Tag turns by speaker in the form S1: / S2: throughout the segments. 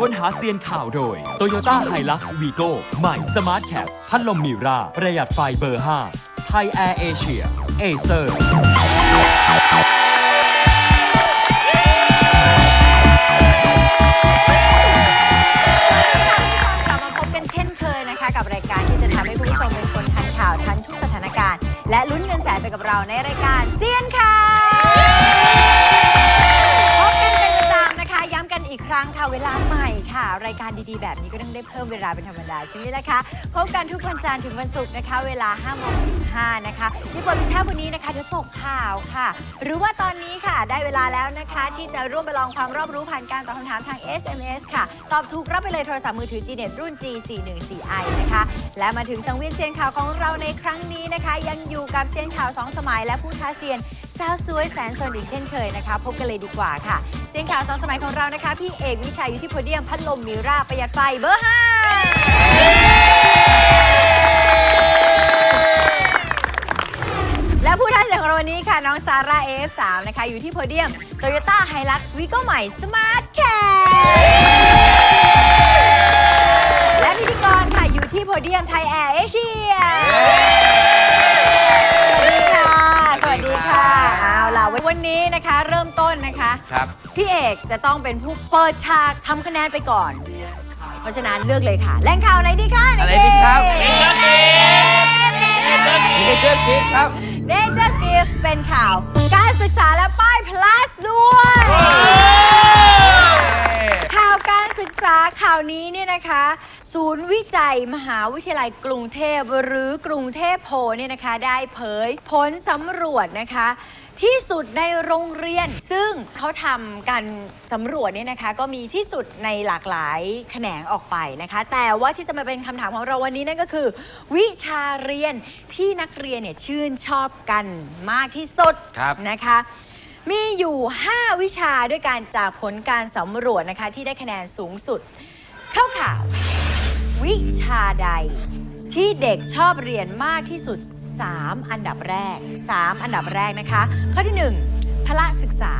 S1: ค้นหาเซียนข่าวโดย Toyota Hilux Vigo ใหม่ Smart Cap พัดลมมิรา ประหยัดไฟเบอร์ 5 ไทยแอร์เอเชียเอเซอร์
S2: กลับมาพบกันเช่นเคยนะคะ กับรายการที่จะทำให้คุณผู้ชมเป็นคนทันข่าวทันทุกสถานการณ์ และลุ้นเงินแสนไปกับเราในรายการเซียนข่าว รั้งค่ะเวลาใหม่ค่ะ รายการดีๆ แบบนี้ก็ต้องได้เพิ่มเวลาเป็นธรรมดาใช่ไหมล่ะคะพบกันทุกวันจันทร์ถึงวันศุกร์นะคะ เวลา5โมง15นะคะที่บทวิชาวันนี้นะคะเดี๋ยวตกข่าวค่ะ หรือว่าตอนนี้ค่ะ ได้เวลาแล้วนะคะ ที่จะร่วมไปลองความรอบรู้ผ่านการตอบคำถามทาง SMS ค่ะ ตอบถูกรับไปเลยโทรศัพท์มือถือ G Net รุ่น G414i นะคะ และมาถึงสังเวียนเซียนข่าวของเราในครั้งนี้นะคะ ยังอยู่กับเซียนข่าว 2 สมัยและผู้ท้าเซียน สาวสวยแสนสนอีกเช่นเคยนะคะ พบกันเลยดีกว่าค่ะเซียนข่าว2สมัยของเรานะคะ พี่เอกวิชัยอยู่ที่โพเดียมพัดลมมิราประหยัดไฟเบอร์ห้าและผู้ท้าเสียงของเราวันนี้ค่ะ น้องซาร่า AF3 นะคะ อยู่ที่โพเดียม Toyota Hilux Vigo ใหม่ Smart Cap และพิธีกรค่ะอยู่ที่โพเดียมไทยแอร์เอเชีย นนี้นะคะ เริ่มต้นนะคะ
S3: ครับ
S2: พี่เอกจะต้องเป็นผู้เปิดฉากทำคะแนนไปก่อน เพราะฉะนั้นเลือกเลยค่ะแหล่งข่าวไหนดีคะ
S3: อะไรดีครับ
S2: เด็ก
S3: นี่เจอคิดครับ
S2: เดจกิฟเป็นข่าว การศึกษาและป้าย plus ด้วย ข่าวการศึกษาข่าวนี้เนี่ยนะคะ ศูนย์วิจัยมหาวิทยาลัยกรุงเทพหรือกรุงเทพโพลเนี่ยนะคะ ได้เผยผลสำรวจนะคะ ที่สุดในโรงเรียน ซึ่งเขาทำการสำรวจเนี่ยนะคะ ก็มีที่สุดในหลากหลายแขนงออกไปนะคะ แต่ว่าที่จะมาเป็นคำถามของเราวันนี้นั่นก็คือ วิชาเรียนที่นักเรียนเนี่ยชื่นชอบกันมากที่สุด
S3: ครับ
S2: นะคะมีอยู่ 5 วิชาด้วยการจากผลการสำรวจนะคะ ที่ได้คะแนนสูงสุด เข้าข่าว วิชาใด ที่เด็กชอบเรียนมากที่สุด 3 อันดับแรก 3 อันดับแรกนะคะ ข้อที่ 1 พละศึกษา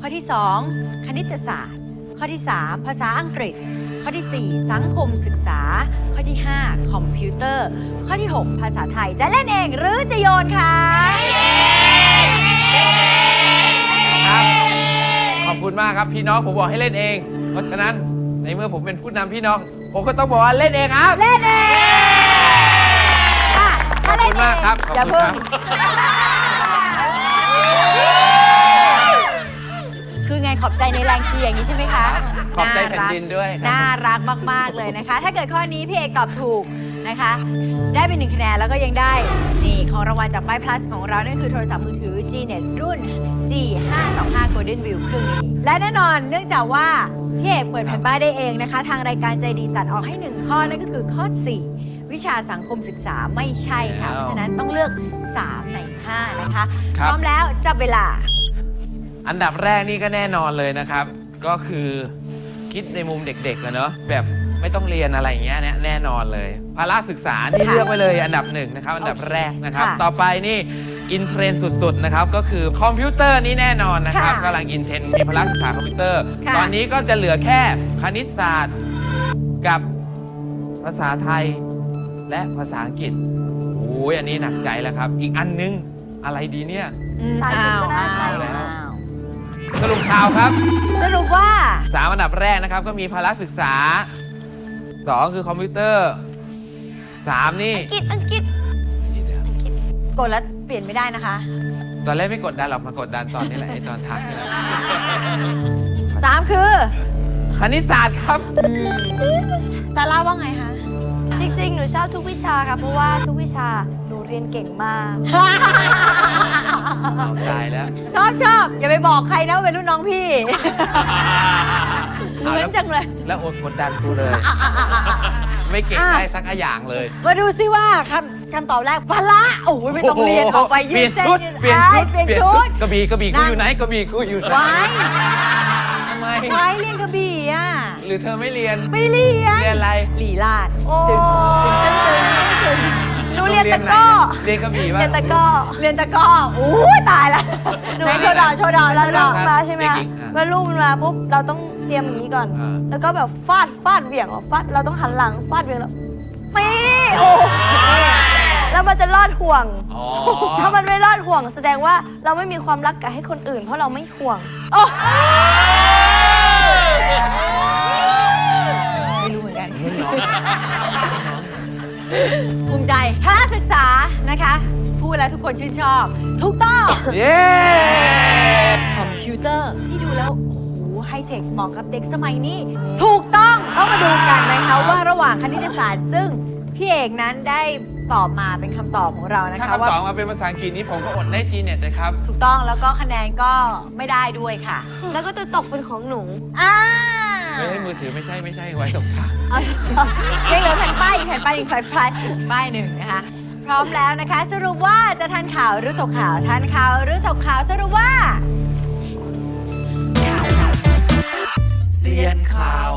S2: ข้อที่ 2 คณิตศาสตร์ ข้อที่ 3 ภาษาอังกฤษ ข้อที่ 4 สังคมศึกษา ข้อที่ 5 คอมพิวเตอร์ ข้อที่ 6 ภาษาไทยจะเล่นเองหรือจะโยนคะ
S3: ครับขอบคุณมากครับพี่น้องผมบอกให้เล่นเอง เพราะฉะนั้นในเมื่อผมเป็นผู้นำพี่น้อง ผมก็ต้องบอกว่าเล่นเองครับ
S2: เล่นเองอะถ้าเล่น
S3: ขอบคุณมากครับ
S2: เองอย่า
S3: ขอบคุณ
S2: เพิ่ง
S3: ครับ
S2: คือไงขอบใจในแรงเชียร์อย่างนี้ใช่ไหมคะ
S3: ขอบใจแผ่นดินด้วยครับ
S2: น่ารักมาก ๆ เลยนะคะ ถ้าเกิดข้อนี้พี่เอกตอบถูก นะคะ ได้เป็นหนึ่งคะแนนแล้วก็ยังได้นี่ของรางวัลจากป้าย plus ของเรานั่นคือโทรศัพท์มือถือ G Net รุ่น G 5 2 5 Golden View เครื่องนี้ และแน่นอนเนื่องจากว่าพี่เอกเปิดแผ่นป้ายได้เองนะคะ ทางรายการใจดีตัดออกให้หนึ่งข้อนั่นก็คือข้อ 4 วิชาสังคมศึกษาไม่ใช่ค่ะเพราะฉะนั้นต้องเลือก 3 ใน 5 นะคะ
S3: ครั
S2: พ
S3: บ
S2: ร้อมแล้วจับเวลา
S3: อันดับแรกนี่ก็แน่นอนเลยนะครับ ก็คือคิดในมุมเด็กๆอะเนาะแบบ ไม่ต้องเรียนอะไรอย่างเงี้ยเนี่ยแน่นอนเลยภาระศึกษาที่
S2: ค่ะ
S3: เลือกไว้เลยอันดับหนึ่งนะครับอันดับแรกนะครับ
S2: ค่ะ
S3: ต่อไปนี่อินเทรนด์สุดๆนะครับก็คือคอมพิวเตอร์นี่แน่นอนนะครับ
S2: ค่ะ
S3: กำลังอินเทรนด์มีภาระศึกษาคอมพิวเตอร์
S2: ค่ะ
S3: ตอนนี้ก็จะเหลือแค่คณิตศาสตร์กับภาษาไทยและภาษาอังกฤษโอ้ยอันนี้หนักใจแล้วครับ อีกอันนึงอะไรดีเนี่ย
S2: อืม
S4: สายจิตก็น่าใช่
S2: อ้าว
S3: แล้ว
S2: อ้าว
S3: สรุปข่าวครับ
S2: สรุปว่า
S3: สามอันดับแรกนะครับก็มีภาระศึกษา 2คือคอมพิวเตอร์3นี่
S4: อังกฤษอังกฤษอังกฤษ
S2: กดแล้วเปลี่ยนไม่ได้นะคะ
S3: ตอนแรกไม่กดดันหรอกมากดดันตอนนี้แหละไอ้ตอนทักนี่แหละ
S2: 3คือ
S3: คณิตศาสตร์ครับ
S2: ซาร่าว่าไงคะ
S4: จริง ๆ หนูชอบทุกวิชาค่ะ เพราะว่าทุกวิชาหนูเรียนเก่งมาก
S3: เอาตายแล้ว
S2: ชอบชอบอย่าไปบอกใครนะว่าเป็นรุ่นน้องพี่ เห
S3: เอา
S2: มือ
S3: แล้
S2: น
S3: ว
S2: จังเลย
S3: แล้วอดกดดันกูเลย ไม่เก่ง
S2: อะ
S3: ได้สักอย่างเลย
S2: มาดูซิว่าคำคำตอบแรกพละโอ้ยไม่ต้องเรียนออกไปยื
S3: เปลี่ย
S2: น
S3: น
S2: เส้น
S3: ชุด
S2: ยืน
S3: เปลี่ยน
S2: อ้า
S3: ชุด
S2: เปลี่ยนชุด
S3: กระบี่กระบี่กู
S2: นั่ง
S3: อยู่ไหนกระบี่กูอยู่ไหน
S2: ไว้
S3: ทำไม
S2: ไว้เรียนกระบี่อะ
S3: หรือเธอไม่เรียน
S2: ไม่เรียน
S3: เรียนอะไร
S2: หลีลาด
S4: โอ้
S2: ตึง ตึงตึงตึงตึง
S4: หนูเรียนเรียนตะกร้อ
S3: เรียนกระบี่ป่ะ
S4: เรียนตะกร้อ
S2: เรียนตะกร้ออู้ยตายละไหนโชว์ดอโชว์ดอโช
S4: เรา
S2: ว์ด
S4: ลู
S2: อ
S4: กมาใช่ไหม
S3: เด็ก
S4: คะ
S3: หญิงอะ
S4: เมื่อลูกมันมาปุ๊บเราต้องเตรียมอย่างนี้ก่อน
S3: อ่า
S4: แล้วก็แบบฟาดฟาดเหวี่ยงออกฟาดเราต้องหันหลังฟาดเหวี่ยงแล้ว
S2: ปีโอ้
S4: แล้วมันจะรอดห่วง
S3: อ๋อ
S4: ถ้ามันไม่รอดห่วงแสดงว่าเราไม่มีความรักกับให้คนอื่น เพราะเราไม่ห่วง
S2: ไม่รู้เหมือนกัน แล้วทุกคนชื่นชอบ ถูกต้อง
S3: เย้
S2: คอมพิวเตอร์ที่ดูแล้วโอ้โหไฮเทคเหมาะกับเด็กสมัยนี้ ถูกต้องต้องมาดูกันนะคะว่าระหว่างคณิตศาสตร์ ซึ่งพี่เอกนั้นได้ตอบมาเป็นคำตอบของเรานะ
S3: ถ้า
S2: คะ
S3: คำ
S2: ว่า
S3: ตอบมาเป็นภาษาอังกฤษนี้ผมก็อดได้จีเน็ตเลยครับ
S2: ถูกต้องแล้วก็คะแนนก็ไม่ได้ด้วยค่ะ
S4: แล้วก็จะตกเป็นของหนู
S2: อ่า
S3: ไม่ใช่มือถือไม่ใช่ไม่ใช่ไว้ตกทาง
S2: ยังเหลือแผ่นป้ายอีกแผ่นป้ายอีกแผ่นป้ายป้ายหนึ่งนะคะพ ร้อมแล้วนะคะ สรุปว่าจะทันข่าวหรือตกข่าวทันข่าวหรือตกข่าวสรุปว่าเสียนข่าว